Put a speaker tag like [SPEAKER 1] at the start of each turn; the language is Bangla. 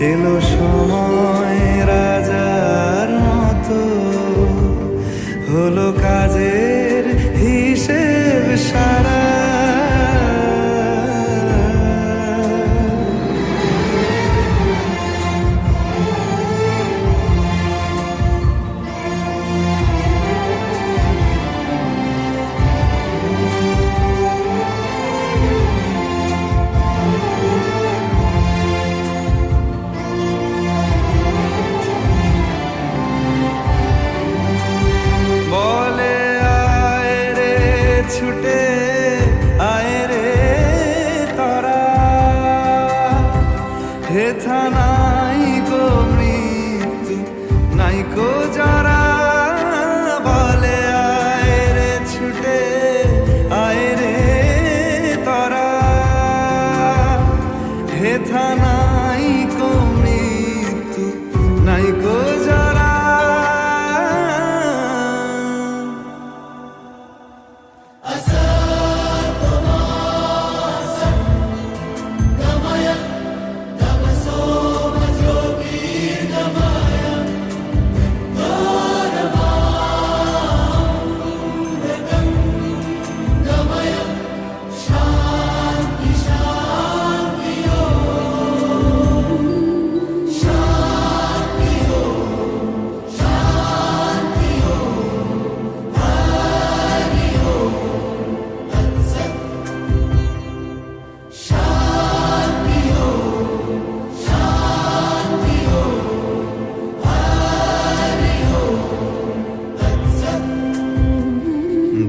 [SPEAKER 1] এলো সময়। ছুটে